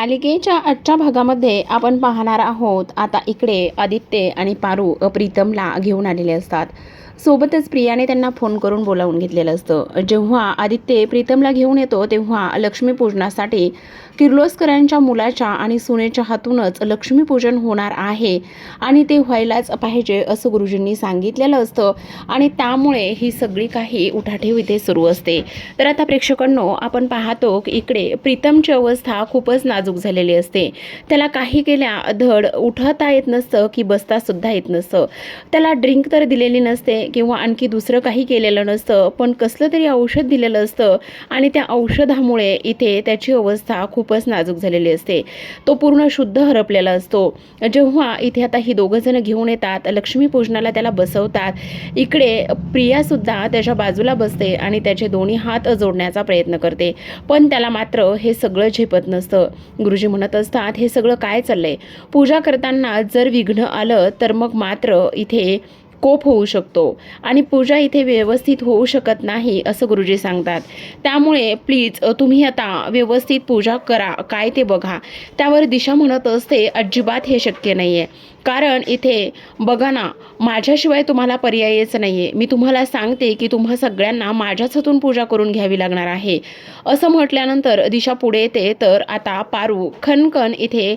मालिकेच्या आजच्या भागामध्ये आपण पाहणार आहोत आता इकडे आदित्य आणि पारू प्रीतमला घेऊन आलेले असतात. सोबतच प्रियाने त्यांना फोन करून बोलावून घेतलेलं असतं. जेव्हा आदित्य प्रीतमला घेऊन येतो तेव्हा लक्ष्मीपूजनासाठी किर्लोस्करांच्या मुलाच्या आणि सुनेच्या हातूनच लक्ष्मीपूजन होणार आहे. आणि ते व्हायलाच पाहिजे असं गुरुजींनी सांगितलेलं असतं. आणि त्यामुळे ही सगळी काही उठाठेव इथे सुरू असते. तर आता प्रेक्षकांनो आपण पाहतो की इकडे प्रीतमची अवस्था खूपच नाजूक झालेली असते. त्याला काही केल्या धड उठता येत नसतं की बसता सुद्धा येत नसतं. त्याला ड्रिंक तर दिलेली नसते किंवा आणखी दुसरं काही केलेलं नसतं पण कसलं तरी औषध दिलेलं असतं. आणि त्या औषधामुळे इथे त्याची अवस्था खूप खूपच नाजूक झालेली असते. तो पूर्ण शुद्ध हरपलेला असतो. जेव्हा इथे आता ही दोघं जण घेऊन येतात लक्ष्मीपूजनाला त्याला बसवतात इकडे प्रियासुद्धा त्याच्या बाजूला बसते आणि त्याचे दोन्ही हात जोडण्याचा प्रयत्न करते. पण त्याला मात्र हे सगळं झेपत नसतं. गुरुजी म्हणत असतात हे सगळं काय चाललंय? पूजा करताना जर विघ्न आलं तर मग मात्र इथे कोप होऊ शकतो. आणि पूजा इथे व्यवस्थित होऊ शकत नाही असं गुरुजी सांगतात. त्यामुळे प्लीज तुम्ही आता व्यवस्थित पूजा करा काय ते बघा. त्यावर दिशा म्हणत असते अजिबात हे शक्य नाही आहे कारण इथे बघा ना माझ्याशिवाय तुम्हाला पर्यायच नाही आहे मी तुम्हाला सांगते की तुम्हा सगळ्यांना माझ्याच हातून पूजा करून घ्यावी लागणार आहे. असं म्हटल्यानंतर दिशा पुढे येते तर आता पारू खनखन इथे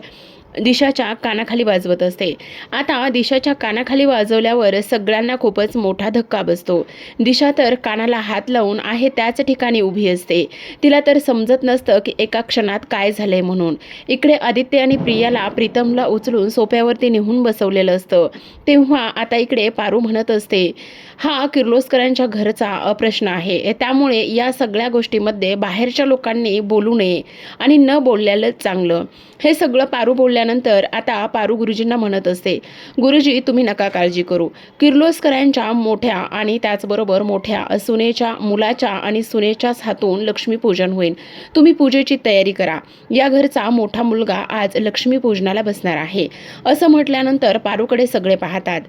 दिशाच्या कानाखाली वाजवत असते. आता दिशाच्या कानाखाली वाजवल्यावर सगळ्यांना खूपच मोठा धक्का बसतो. दिशा तर कानाला हात लावून आहे त्याच ठिकाणी उभी असते. तिला तर समजत नसतं की एका क्षणात काय झालंय म्हणून. इकडे आदित्य आणि प्रियाला प्रीतमला उचलून सोप्यावरती नेहून बसवलेलं असतं. तेव्हा आता इकडे पारू म्हणत असते हा किर्लोस्करांच्या घरचा प्रश्न आहे. त्यामुळे या सगळ्या गोष्टीमध्ये बाहेरच्या लोकांनी बोलू नये आणि न बोलल्यालंच चांगलं. हे सगळं पारू बोलल्या बोलल्यानंतर आता पारू गुरुजींना म्हणत असते गुरुजी तुम्ही नका काळजी करू. किर्लोस्करांच्या मोठ्या आणि त्याचबरोबर मोठ्या सुनेच्या मुलाच्या आणि सुनेच्याच हातून लक्ष्मीपूजन होईल. तुम्ही पूजेची तयारी करा. या घरचा मोठा मुलगा आज लक्ष्मीपूजनाला बसणार आहे. असं म्हटल्यानंतर पारूकडे सगळे पाहतात.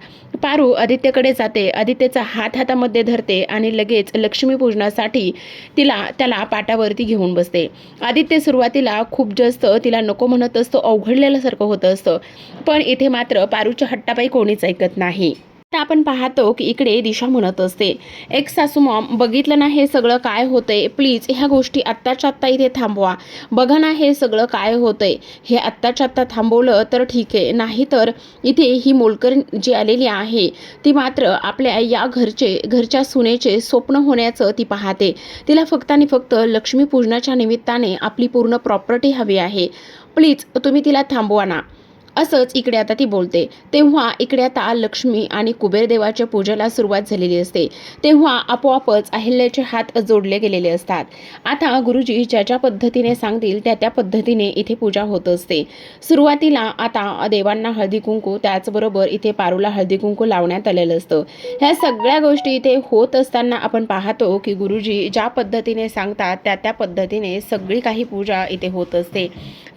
पारू आदित्यकडे जाते. आदित्यचा हात हातामध्ये धरते आणि लगेच लक्ष्मीपूजनासाठी तिला त्याला पाटावरती घेऊन बसते. आदित्य सुरुवातीला खूप जास्त तिला नको म्हणत असतो अवघडलेल्यासारखं होत असतं. पण इथे मात्र पारूच्या हट्टापाई कोणीच ऐकत नाही. तर आपण पाहतो की इकडे दिशा म्हणत असते. एक सासू मॉम बघितलं ना हे सगळं काय होतंय? प्लीज ह्या गोष्टी आत्ताच्या आत्ता इथे थांबवा. बघा ना हे सगळं काय होतंय. हे आत्ताच्या आत्ता थांबवलं तर ठीक आहे. नाहीतर इथे ही मोलकर जी आलेली आहे ती मात्र आपल्या या घरचे घरच्या सुनेचे स्वप्न होण्याचं ती पाहते. तिला फक्त आणि फक्त लक्ष्मीपूजनाच्या निमित्ताने आपली पूर्ण प्रॉपर्टी हवी आहे. प्लीज तुम्ही तिला थांबवा ना. असंच इकडे आता ती बोलते. तेव्हा इकडे आता लक्ष्मी आणि कुबेर देवाच्या पूजेला सुरुवात झालेली असते. तेव्हा आपोआपच अहिल्याचे हात जोडले गेलेले असतात. आता गुरुजी ज्या ज्या पद्धतीने सांगतील त्या त्या पद्धतीने इथे पूजा होत असते. सुरुवातीला आता देवांना हळदी कुंकू त्याचबरोबर इथे पारूला हळदी कुंकू लावण्यात आलेलं असतं. ह्या सगळ्या गोष्टी इथे होत असताना आपण पाहतो की गुरुजी ज्या पद्धतीने सांगतात त्या त्या पद्धतीने सगळी काही पूजा इथे होत असते.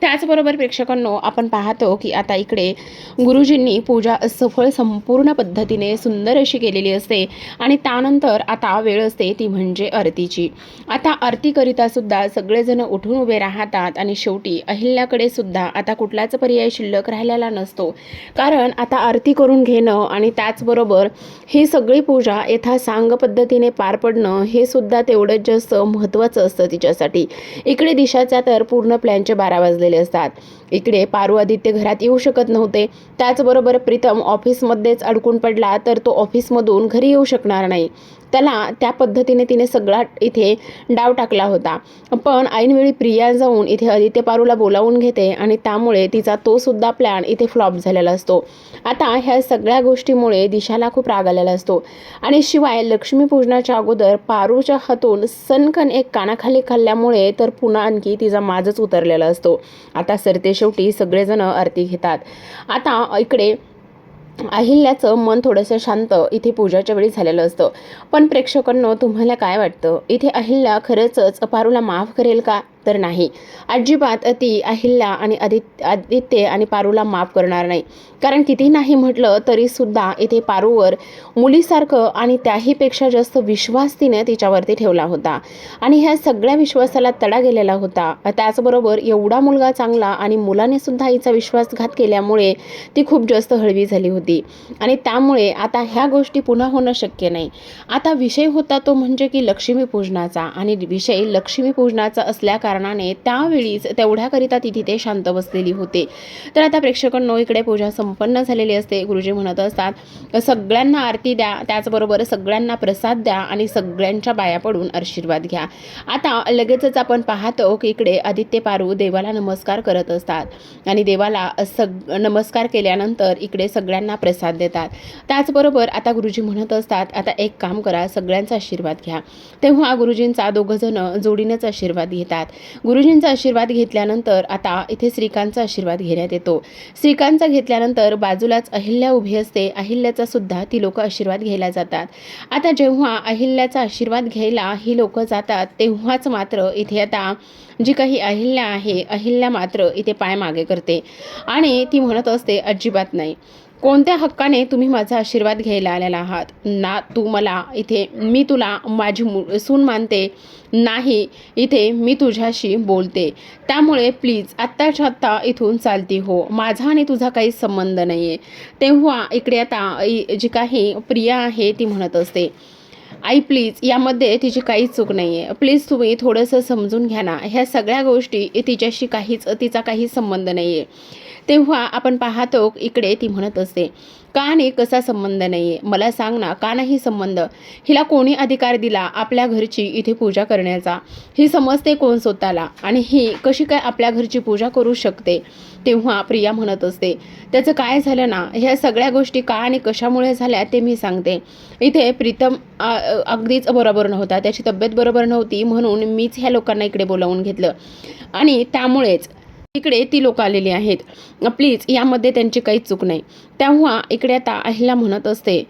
त्याचबरोबर प्रेक्षकांनो आपण पाहतो की आता इकडे गुरुजींनी पूजा सफळ संपूर्ण पद्धतीने सुंदर अशी केलेली असते आणि त्यानंतर आता वेळ असते ती म्हणजे आरतीची. आता आरतीकरिता सुद्धा सगळेजण उठून उभे राहतात आणि शेवटी अहिल्याकडे सुद्धा आता कुठलाच पर्याय शिल्लक राहिलेला नसतो. कारण आता आरती करून घेणं आणि त्याचबरोबर ही सगळी पूजा यथासांग पद्धतीने पार पडणं हे सुद्धा तेवढंच जास्त महत्त्वाचं असतं तिच्यासाठी. इकडे दिशाच्या तर पूर्ण प्लॅनचे बारा वाजलेले असतात. इकडे पारू आदित्य घरात येऊ शकत नव्हते. त्याचबरोबर प्रीतम ऑफिसमध्येच अडकून पडला तर तो ऑफिसमधून घरी येऊ शकणार नाही. त्याला त्या पद्धतीने तिने सगळा इथे डाव टाकला होता. पण ऐनवेळी प्रिया जाऊन इथे आदित्य पारूला बोलावून घेते आणि त्यामुळे तिचा तो सुद्धा प्लॅन इथे फ्लॉप झालेला असतो. आता ह्या सगळ्या गोष्टीमुळे दिशाला खूप राग आलेला असतो. आणि शिवाय लक्ष्मीपूजनाच्या अगोदर पारूच्या हातून सनकन एक कानाखाली खाल्ल्यामुळे तर पुन्हा आणखी तिचा माजच उतरलेला असतो. आता सरते शेवटी सगळेजण आरती घेतात. आता इकडे अहिल्याचं मन थोडंसं शांत इथे पूजाच्या वेळी झालेलं असतं. पण प्रेक्षकांनो तुम्हाला काय वाटतं? इथे अहिल्या खरंच पारूला माफ करेल का? तर नाही. अजिबात ती अहिल्या आणि आदित्य आदित्य आणि पारूला माफ करणार नाही. कारण किती नाही म्हटलं तरीसुद्धा इथे पारूवर मुलीसारखं आणि त्याहीपेक्षा जास्त विश्वास तिने तिच्यावरती ठेवला होता. आणि ह्या सगळ्या विश्वासाला तडा गेलेला होता. त्याचबरोबर एवढा मुलगा चांगला आणि मुलाने सुद्धा हिचा विश्वासघात केल्यामुळे ती खूप जास्त हळवी झाली होती. आणि त्यामुळे आता ह्या गोष्टी पुन्हा होणं शक्य नाही. आता विषय होता तो म्हणजे की लक्ष्मीपूजनाचा. आणि विषय लक्ष्मीपूजनाचा असल्या कारण कारणाने त्यावेळीच तेवढ्याकरिता ती तिथे शांत बसलेली होते. तर आता प्रेक्षकांनो इकडे पूजा संपन्न झालेली असते. गुरुजी म्हणत असतात सगळ्यांना आरती द्या. त्याचबरोबर सगळ्यांना प्रसाद द्या आणि सगळ्यांच्या बाया पडून आशीर्वाद घ्या. आता लगेचच आपण पाहतो की इकडे आदित्य पारू देवाला नमस्कार करत असतात आणि देवाला सग नमस्कार केल्यानंतर इकडे सगळ्यांना प्रसाद देतात. त्याचबरोबर आता गुरुजी म्हणत असतात आता एक काम करा सगळ्यांचा आशीर्वाद घ्या. तेव्हा गुरुजींचा दोघंजणं जोडीनेच आशीर्वाद घेतात. गुरुजींचा आशीर्वाद घेतल्यानंतर आता इथे श्रीकांतचा आशीर्वाद घेण्यात येतो. श्रीकांतचा घेतल्यानंतर बाजूलाच अहिल्या उभी असते. अहिल्याचा सुद्धा ती लोक आशीर्वाद घ्यायला जातात. आता जेव्हा अहिल्याचा आशीर्वाद घ्यायला ही लोक जातात तेव्हाच मात्र इथे आता जी काही अहिल्या आहे अहिल्या मात्र इथे पाय मागे करते. आणि ती म्हणत असते अजिबात नाही. कोणत्या हक्काने तुम्ही माझा आशीर्वाद घ्यायला आलेला आहात? ना तू मला इथे मी तुला माझी मु सून मानते. नाही इथे मी तुझ्याशी बोलते. त्यामुळे प्लीज आत्ताच्या आत्ता इथून चालती हो. माझा आणि तुझा काही संबंध नाही आहे तेव्हा इकडे आता जी काही प्रिया आहे ती म्हणत असते आई प्लीज यामध्ये तिची काहीच चूक नाही आहे प्लीज तुम्ही थोडंसं समजून घ्या ना. ह्या सगळ्या गोष्टी तिच्याशी काहीच तिचा काही संबंध नाही आहे तेव्हा आपण पाहतो इकडे ती म्हणत असते का नाही कसा संबंध नाही आहे मला सांग ना का नाही संबंध? हिला कोणी अधिकार दिला आपल्या घरची इथे पूजा करण्याचा? ही समजते कोण स्वतःला? आणि ही कशी काय आपल्या घरची पूजा करू शकते? तेव्हा प्रिया म्हणत असते त्याचं काय झालं ना? ह्या सगळ्या गोष्टी का आणि कशामुळे झाल्या ते मी सांगते. इथे प्रीतम अगदीच बरोबर नव्हता. त्याची तब्येत बरोबर नव्हती म्हणून मीच ह्या लोकांना इकडे बोलावून घेतलं. आणि त्यामुळेच इकडे ती लोक आलेली आहेत. प्लीज यामध्ये त्यांची काही चूक नाही. तेव्हा इकडे आता अहिला म्हणत असते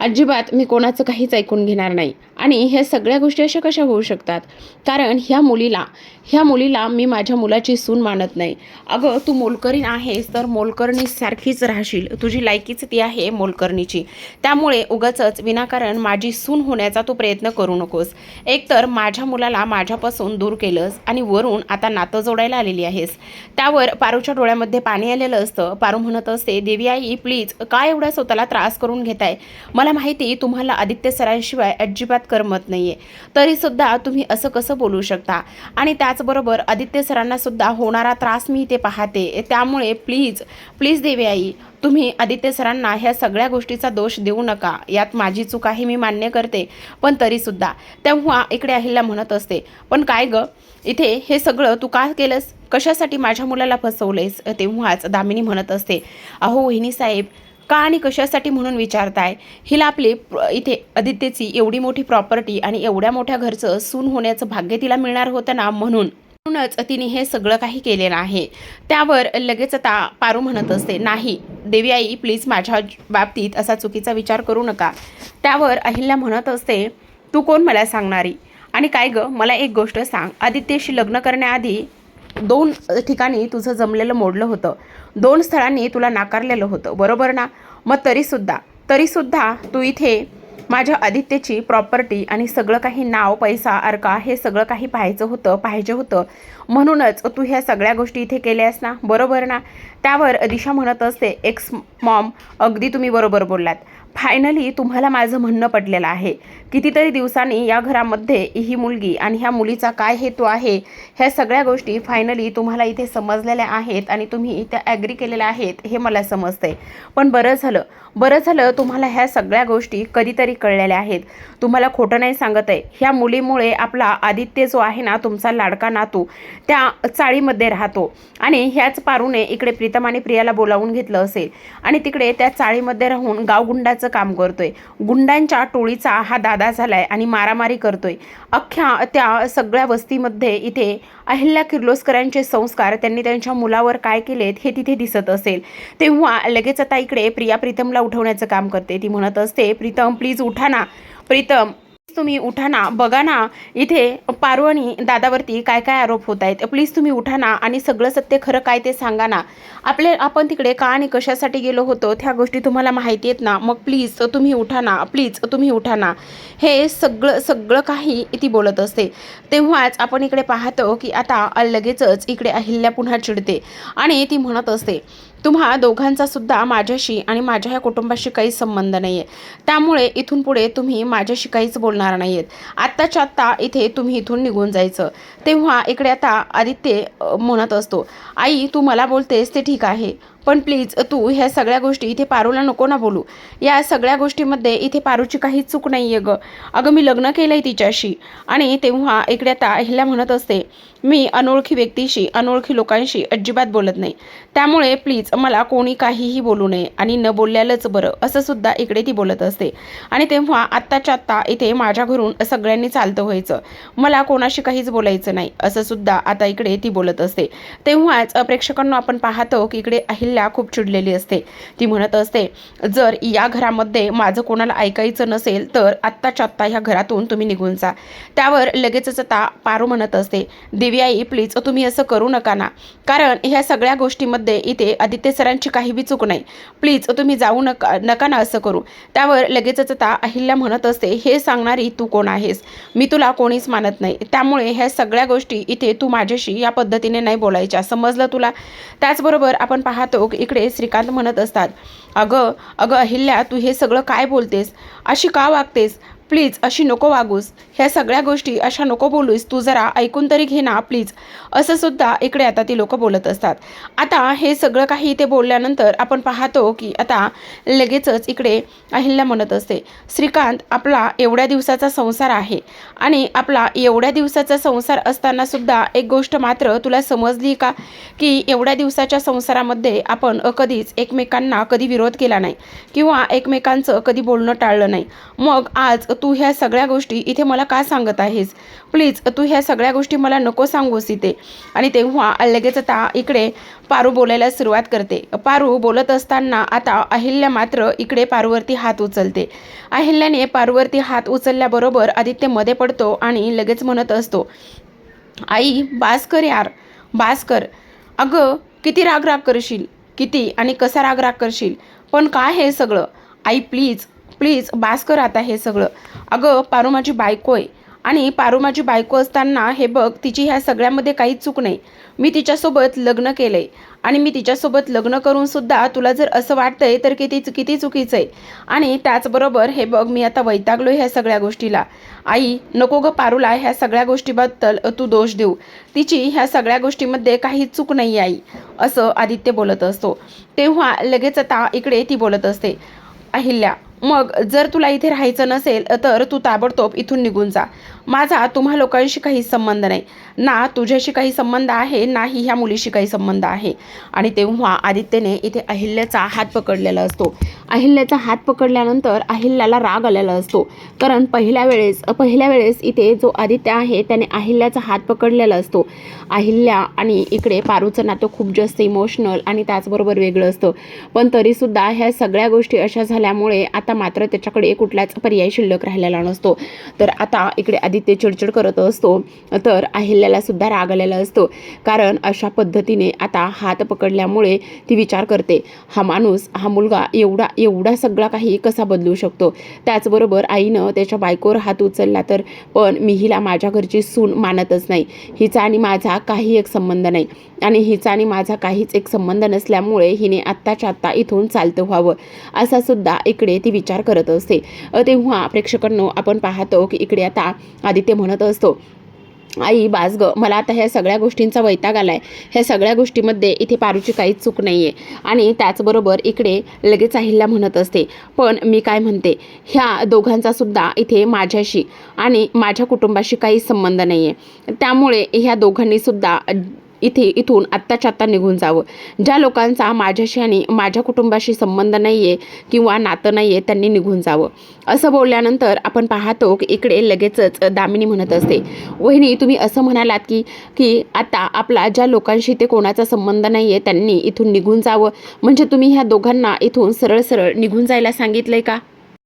अजिबात मी कोणाचं काहीच ऐकून घेणार नाही. आणि ह्या सगळ्या गोष्टी अशा कशा होऊ शकतात? कारण ह्या मुलीला ह्या मुलीला मी माझ्या मुलाची सून मानत नाही. अगं तू मोलकरीण आहेस तर मोलकरणीसारखीच राहशील. तुझी लायकीच ती आहे मोलकरणीची. त्यामुळे उगाचच विनाकारण माझी सून होण्याचा तू प्रयत्न करू नकोस. एकतर माझ्या मुलाला माझ्यापासून दूर केलंस आणि वरून आता नातं जोडायला आलेली आहेस. त्यावर पारूच्या डोळ्यामध्ये पाणी आलेलं असतं. पारू म्हणत असते देवी आई प्लीज काय एवढा स्वतःला त्रास करून घेताय? मला माहिती तुम्हाला आदित्य सरांशिवाय अजिबात करमत नाहीये. तरीसुद्धा तुम्ही असं कसं बोलू शकता? आणि त्याचबरोबर आदित्य सरांना सुद्धा होणारा त्रास मी इथे पाहते. त्यामुळे प्लीज प्लीज देवी आई तुम्ही आदित्य सरांना ह्या सगळ्या गोष्टीचा दोष देऊ नका. यात माझी चूक आहे मी मान्य करते. पण तरीसुद्धा तेव्हा इकडे अहिल्या म्हणत असते पण काय ग? इथे हे सगळं तू का केलंस? कशासाठी माझ्या मुलाला फसवलेस तेव्हाच दामिनी म्हणत असते अहो वहिनी साहेब का आणि कशासाठी म्हणून विचारताय? हिला आपली इथे आदित्यची एवढी मोठी प्रॉपर्टी आणि एवढ्या मोठ्या घरचं सून होण्याचं भाग्य तिला मिळणार होतं ना म्हणून. म्हणूनच तिने हे सगळं काही केलेलं आहे. त्यावर लगेच आता पारू म्हणत असते नाही देवी आई प्लीज माझ्या बाबतीत असा चुकीचा विचार करू नका. त्यावर अहिल्या म्हणत असते तू कोण मला सांगणारी? आणि काय गं मला एक गोष्ट सांग. आदित्यशी लग्न करण्याआधी दोन ठिकाणी तुझं जमलेलं मोडलं होतं. दोन स्थळांनी तुला नाकारलेलं होतं. बरोबर ना? मग तरीसुद्धा तरीसुद्धा तू इथे माझ्या आदित्यची प्रॉपर्टी आणि सगळं काही नाव पैसा अर्का हे सगळं काही पाहायचं होतं पाहिजे होतं. म्हणूनच तू ह्या सगळ्या गोष्टी इथे केल्यास ना? बरोबर ना? त्यावर दिशा म्हणत असते एक्स मॉम अगदी तुम्ही बरोबर बोललात. फायनली तुम्हाला माझं म्हणणं पडलेलं आहे. कितीतरी दिवसांनी या घरामध्ये ही मुलगी आणि ह्या मुलीचा काय हेतू आहे ह्या सगळ्या गोष्टी फायनली तुम्हाला इथे समजलेल्या आहेत आणि तुम्ही त्या ॲग्री केलेल्या आहेत हे मला समजतंय. पण बरं झालं बरं झालं तुम्हाला ह्या सगळ्या गोष्टी कधीतरी कळलेल्या आहेत. तुम्हाला खोटं नाही सांगत आहे ह्या मुलीमुळे आपला आदित्य जो आहे ना तुमचा लाडका नातू त्या चाळीमध्ये राहतो. आणि ह्याच पारूने इकडे प्रीतम आणि प्रियाला बोलावून घेतलं असेल. आणि तिकडे त्या चाळीमध्ये राहून गावगुंडा गावगुंडाचं काम करतोय. गुंडांच्या टोळीचा हा दादा झालाय आणि मारामारी करतोय. अख्ख्या त्या सगळ्या वस्तीमध्ये इथे अहिल्या किर्लोस्करांचे संस्कार त्यांनी त्यांच्या मुलावर काय केलेत हे तिथे दिसत असेल. तेव्हा लगेच आता इकडे प्रिया प्रीतमला उठवण्याचं काम करते. ती म्हणत असते प्रीतम प्लीज उठा ना. प्रीतम तुम्ही उठा ना बघा ना इथे पारू आणि दादावरती काय काय आरोप होत आहेत. प्लीज तुम्ही उठा ना आणि सगळं सत्य खरं काय ते सांगा ना. आपले आपण तिकडे का आणि कशासाठी गेलो होतो त्या गोष्टी तुम्हाला माहिती आहेत ना. मग प्लीज तुम्ही उठा ना प्लीज तुम्ही उठा ना. हे सगळं सगळं काही ती बोलत असते. तेव्हाच आपण इकडे पाहतो की आता लगेचच इकडे अहिल्या पुन्हा चिडते आणि ती म्हणत असते तुम्हा दोघांचा सुद्धा माझ्याशी आणि माझ्या ह्या कुटुंबाशी काहीच संबंध नाही आहे त्यामुळे इथून पुढे तुम्ही माझ्याशी काहीच बोलणार नाही आहेत आत्ताच्या आत्ता इथे तुम्ही इथून निघून जायचं. तेव्हा इकडे आता आदित्य म्हणत असतो आई तू मला बोलतेस ते ठीक आहे. पण प्लीज तू ह्या सगळ्या गोष्टी इथे पारूला नको ना बोलू. या सगळ्या गोष्टीमध्ये इथे पारूची काहीच चूक नाही आहे गं. अगं मी लग्न केलं आहे तिच्याशी. आणि तेव्हा इकडे आता अहिल्या म्हणत असते मी अनोळखी व्यक्तीशी अनोळखी लोकांशी अजिबात बोलत नाही. त्यामुळे प्लीज मला कोणी काहीही बोलू नये आणि न बोलल्यालंच बरं असं सुद्धा इकडे ती बोलत असते. आणि तेव्हा आत्ताच्या आत्ता इथे माझ्या घरून सगळ्यांनी चालतं व्हायचं. मला कोणाशी काहीच बोलायचं नाही असं सुद्धा आता इकडे ती बोलत असते. तेव्हाच प्रेक्षकांना आपण पाहतो की इकडे अहिल्या खूप चिडलेली असते. ती म्हणत असते जर या घरामध्ये माझं कोणाला ऐकायचं नसेल तर आत्ताच्या आत्ता ह्या घरातून तुम्ही निघून जा. त्यावर लगेचच आता पारू म्हणत असते देवी आई प्लीज तुम्ही असं करू नका ना. कारण ह्या सगळ्या गोष्टीमध्ये इथे आदित्य सरांची काही बी चूक नाही. प्लीज तुम्ही जाऊ नका नका ना असं करू. त्यावर लगेचच आता अहिल्या म्हणत असते हे सांगणारी तू कोण आहेस? मी तुला कोणीच मानत नाही. त्यामुळे ह्या सगळ्या गोष्टी इथे तू माझ्याशी या पद्धतीने नाही बोलायच्या. समजलं तुला? त्याचबरोबर आपण पाहतो लोक इकडे श्रीकांत म्हणत असतात अगं अगं अहिल्या तू हे सगळं काय बोलतेस? अशी का वागतेस? प्लीज अशी नको वागूस. ह्या सगळ्या गोष्टी अशा नको बोलूस. तू जरा ऐकून तरी घे ना प्लीज. असं सुद्धा इकडे आता ती लोक बोलत असतात. आता हे सगळं काही ते बोलल्यानंतर आपण पाहतो की आता लगेचच इकडे अहिल्या म्हणत असते श्रीकांत आपला एवढ्या दिवसाचा संसार आहे आणि आपला एवढ्या दिवसाचा संसार असताना सुद्धा एक गोष्ट मात्र तुला समजली का? की एवढ्या दिवसाच्या संसारामध्ये आपण कधीच एकमेकांना कधी विरोध केला नाही किंवा एकमेकांचं कधी बोलणं टाळलं नाही. मग आज तू ह्या सगळ्या गोष्टी इथे मला का सांगत आहेस? प्लीज तू ह्या सगळ्या गोष्टी मला नको सांगूस इथे. आणि तेव्हा लगेच आता इकडे पारू बोलायला सुरुवात करते. पारू बोलत असताना आता अहिल्या मात्र इकडे पारूवरती हात उचलते. अहिल्याने पारूवरती हात उचलल्याबरोबर आदित्यमध्ये पडतो आणि लगेच म्हणत असतो आई बास कर यार बास कर अगं किती राग राग करशील? किती आणि कसा राग राग करशील? पण काय हे सगळं? आई प्लीज प्लीज बास कर आता हे सगळं. अगं पारू माझी बायको आहे. आणि पारू माझी बायको असताना हे बघ तिची ह्या सगळ्यामध्ये काहीच चूक नाही. मी तिच्यासोबत लग्न केलं आहे आणि मी तिच्यासोबत लग्न करून सुद्धा तुला जर असं वाटतंय तर किती किती चुकीचं आहे. आणि त्याचबरोबर हे बघ मी आता वैतागलो ह्या सगळ्या गोष्टीला. आई नको ग पारूला ह्या सगळ्या गोष्टीबद्दल तू दोष देऊ. तिची ह्या सगळ्या गोष्टीमध्ये काही चूक नाही आई असं आदित्य बोलत असतो. तेव्हा लगेच आता इकडे ती बोलत असते. अहिल्या मग जर तुला इथे राहायचं नसेल तर तू ताबडतोब इथून निघून जा. माझा तुम्हा लोकांशी काही संबंध नाही. ना तुझ्याशी काही संबंध आहे नाही ह्या मुलीशी काही संबंध आहे. आणि तेव्हा आदित्यने इथे अहिल्याचा हात पकडलेला असतो. अहिल्याचा हात पकडल्यानंतर अहिल्याला राग आलेला असतो. कारण पहिल्या वेळेस पहिल्या वेळेस इथे जो आदित्य आहे त्याने अहिल्याचा हात पकडलेला असतो. अहिल्या आणि इकडे पारूचं नातं खूप जास्त इमोशनल आणि त्याचबरोबर वेगळं असतं. पण तरीसुद्धा ह्या सगळ्या गोष्टी अशा झाल्यामुळे आता मात्र त्याच्याकडे कुठलाच पर्याय शिल्लक राहिलेला नसतो. तर आता इकडे आदित्य चिडचिड करत असतो. तर अहिल्याला सुद्धा राग आलेला असतो. कारण अशा पद्धतीने आता हात पकडल्यामुळे ती विचार करते हा माणूस हा मुलगा एवढा एवढा सगळा काही कसा बदलू शकतो? त्याचबरोबर आईनं त्याच्या बायकोवर हात उचलला तर पण मी हिला माझ्या घरची सून मानतच नाही. हिचा आणि माझा काही एक संबंध नाही. आणि हिचा आणि माझा काहीच एक संबंध नसल्यामुळे हिने आत्ताच्या आत्ता इथून चालतं व्हावं असा सुद्धा इकडे ती विचार करत असते. तेव्हा प्रेक्षकांनो आपण पाहतो की इकडे आता आदित्य म्हणत असतो आई बास ग मला आता ह्या सगळ्या गोष्टींचा वैताग आला आहे ह्या सगळ्या गोष्टीमध्ये इथे पारूची काहीच चूक नाही आहे आणि त्याचबरोबर इकडे लगेच अहिल्या म्हणत असते पण मी काय म्हणते ह्या दोघांचा सुद्धा इथे माझ्याशी आणि माझ्या कुटुंबाशी काही संबंध नाही आहे त्यामुळे ह्या दोघांनीसुद्धा इथे इथून आत्ताच्या आत्ता निघून जावं. ज्या लोकांचा माझ्याशी आणि माझ्या कुटुंबाशी संबंध नाही आहे किंवा नातं नाही आहे त्यांनी निघून जावं. असं बोलल्यानंतर आपण पाहतो की इकडे लगेचच दामिनी म्हणत असते वहिनी तुम्ही असं म्हणालात की की आता आपला ज्या लोकांशी ते कोणाचा संबंध नाही आहे त्यांनी इथून निघून जावं. म्हणजे तुम्ही ह्या दोघांना इथून सरळ सरळ निघून जायला सांगितलं आहे का?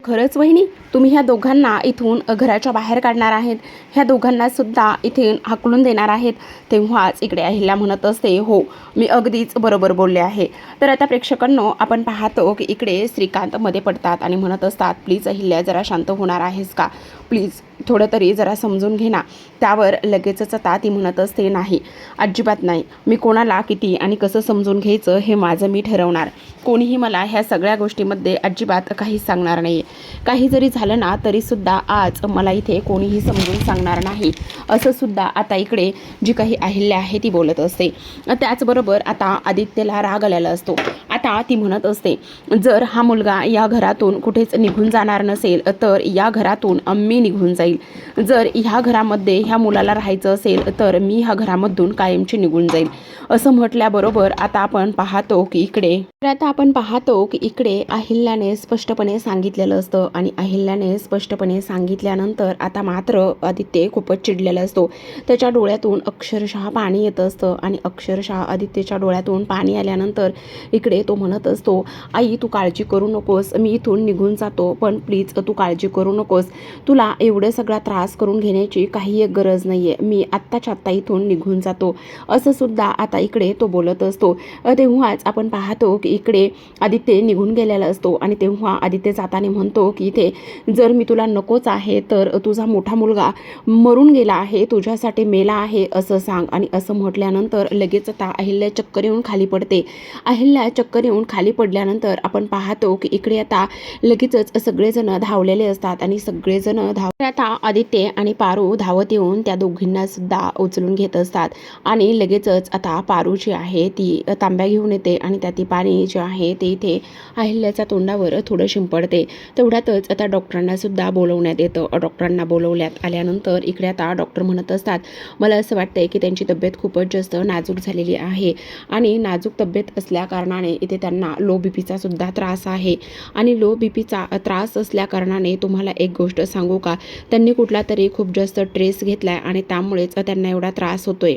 खरंच वहिनी तुम्ही ह्या दोघांना इथून घराच्या बाहेर काढणार आहेत. ह्या दोघांना सुद्धा इथे हाकलून देणार आहेत. तेव्हाच इकडे अहिल्या म्हणत असते हो मी अगदीच बरोबर बोलले आहे. तर आता प्रेक्षकांनो आपण पाहतो की इकडे श्रीकांत मध्ये पडतात आणि म्हणत असतात प्लीज अहिल्या जरा शांत होणार आहेस का? प्लीज थोडं तरी जरा समजून घे ना. त्यावर लगेचच आता ती म्हणत असते नाही अजिबात नाही. मी कोणाला किती आणि कसं समजून घ्यायचं हे माझं मी ठरवणार. कोणीही मला ह्या सगळ्या गोष्टीमध्ये अजिबात काहीच सांगणार नाही. काही जरी झालं ना तरीसुद्धा आज मला इथे कोणीही समजून सांगणार नाही. असं सुद्धा आता इकडे जी काही अहिल्या आहे ती बोलत असते. त्याचबरोबर आता आदित्यला राग आलेला असतो. आता ती म्हणत असते जर हा मुलगा या घरातून कुठेच निघून जाणार नसेल तर या घरातून मी निघून जाईल. जर ह्या घरामध्ये ह्या मुलाला राहायचं असेल तर मी ह्या घरामधून कायमची निघून जाईल. असं म्हटल्याबरोबर आता आपण पाहतो की इकडे आता आपण पाहतो की इकडे अहिल्याने स्पष्टपणे सांगितलेलं असतं आणि अहिल्याने स्पष्टपणे सांगितल्यानंतर आता मात्र आदित्य खूपच चिडलेला असतो. त्याच्या डोळ्यातून अक्षरशः पाणी येत असतं आणि अक्षरशः आदित्यच्या डोळ्यातून पाणी आल्यानंतर इकडे तो म्हणत असतो आई तू काळजी करू नकोस मी इथून निघून जातो पण प्लीज तू काळजी करू नकोस. तुला एवढे सगळा त्रास करून घेण्याची काही एक गरज नाही आहे मी आत्ताच्या आत्ता इथून निघून जातो. असंसुद्धा आता इकडे तो बोलत असतो. तेव्हाच आपण पाहतो की इकडे आदित्य निघून गेलेला असतो आणि तेव्हा आदित्य जाताना म्हणतो की इथे जर मी तुला नकोच आहे तर तुझा मोठा मुलगा मरून गेला आहे तुझ्यासाठी मेला आहे असं सांग. आणि असं म्हटल्यानंतर लगेच आता अहिल्या चक्कर येऊन खाली पडते. अहिल्या चक्कर येऊन खाली पडल्यानंतर आपण पाहतो की इकडे आता लगेचच सगळेजण धावलेले असतात आणि सगळेजण धाव आता आदित्य आणि पारू धावत येऊन त्या दोघींना सुद्धा उचलून घेत असतात. आणि लगेचच आता पारू जी आहे ती तांब्या घेऊन येते आणि त्या ती पाणी जे आहे आहे ते इथे अहिल्याच्या तोंडावर थोडं शिंपडते. तेवढ्यातच आता डॉक्टरांना सुद्धा बोलवण्यात येतं. डॉक्टरांना बोलवल्यात आल्यानंतर इकडे आता डॉक्टर म्हणत असतात मला असं वाटतंय की त्यांची तब्येत खूपच जास्त नाजूक झालेली आहे आणि नाजूक तब्येत असल्या कारणाने इथे त्यांना लो बी पीचा सुद्धा त्रास आहे आणि लो बी पीचा त्रास असल्या कारणाने तुम्हाला एक गोष्ट सांगू का? त्यांनी कुठला तरी खूप जास्त ट्रेस घेतला आहे आणि त्यामुळेच त्यांना एवढा त्रास होतोय.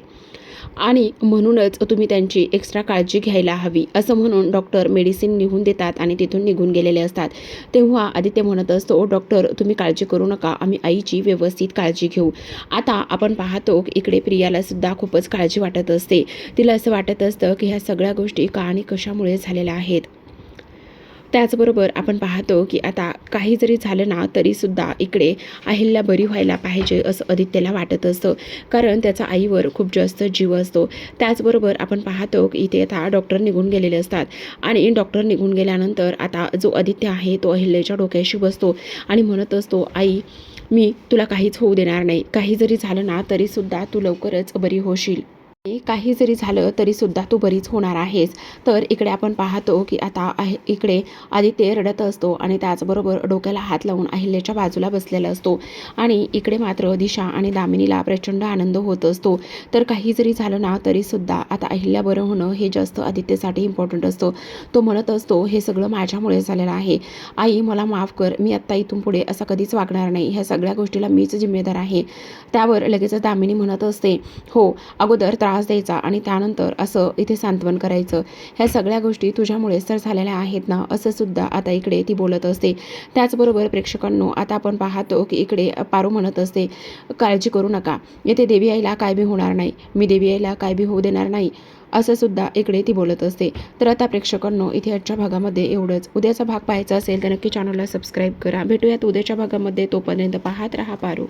आणि म्हणूनच तुम्ही त्यांची एक्स्ट्रा काळजी घ्यायला हवी असं म्हणून डॉक्टर मेडिसिन लिहून देतात आणि तिथून निघून गेलेले असतात. तेव्हा आदित्य म्हणत असतो डॉक्टर तुम्ही काळजी करू नका आम्ही आईची व्यवस्थित काळजी घेऊ. आता आपण पाहतो की इकडे प्रियाला सुद्धा खूपच काळजी वाटत असते. तिला असं वाटत असतं की ह्या सगळ्या गोष्टी का आणि कशामुळे झालेल्या आहेत? त्याचबरोबर आपण पाहतो की आता काही जरी झालं ना तरीसुद्धा इकडे अहिल्या बरी व्हायला पाहिजे असं आदित्यला वाटत असतं. कारण त्याचा आईवर खूप जास्त जीव असतो. त्याचबरोबर आपण पाहतो की इथे आता डॉक्टर निघून गेलेले असतात. आणि डॉक्टर निघून गेल्यानंतर आता जो आदित्य आहे तो अहिल्याच्या डोक्याशी बसतो आणि म्हणत असतो आई मी तुला काहीच होऊ देणार नाही. काही जरी झालं ना तरीसुद्धा तू लवकरच बरी होशील. काही जरी झालं तरी सुद्धा तू बरीच होणार आहेस. तर इकडे आपण पाहतो की आता आहे इकडे आदित्य रडत असतो आणि त्याचबरोबर डोक्याला हात लावून अहिल्याच्या बाजूला बसलेला असतो. आणि इकडे मात्र दिशा आणि दामिनीला प्रचंड आनंद होत असतो. तर काही जरी झालं ना तरीसुद्धा आता अहिल्या बरं होणं हे जास्त आदित्यसाठी इम्पॉर्टंट असतो. तो म्हणत असतो हे सगळं माझ्यामुळे झालेलं आहे. आई मला माफ कर. मी आत्ता इथून पुढे असं कधीच वागणार नाही. ह्या सगळ्या गोष्टीला मीच जिम्मेदार आहे. त्यावर लगेच दामिनी म्हणत असते हो अगोदर त्रास त्रास द्यायचा आणि त्यानंतर असं इथे सांत्वन करायचं. ह्या सगळ्या गोष्टी तुझ्यामुळेच तर झालेल्या आहेत ना असं सुद्धा आता इकडे ती बोलत असते. त्याचबरोबर प्रेक्षकांनो आता आपण पाहतो की इकडे पारू म्हणत असते काळजी करू नका. येथे देवी आईला काय बी होणार नाही. मी देवी आईला काय बी होऊ देणार नाही. असं सुद्धा इकडे ती बोलत असते. तर आता प्रेक्षकांनो इथे आजच्या भागामध्ये एवढंच. उद्याचा भाग पाहायचा असेल तर नक्की चॅनलला सबस्क्राईब करा. भेटूयात उद्याच्या भागामध्ये. तोपर्यंत पाहत राहा पारू.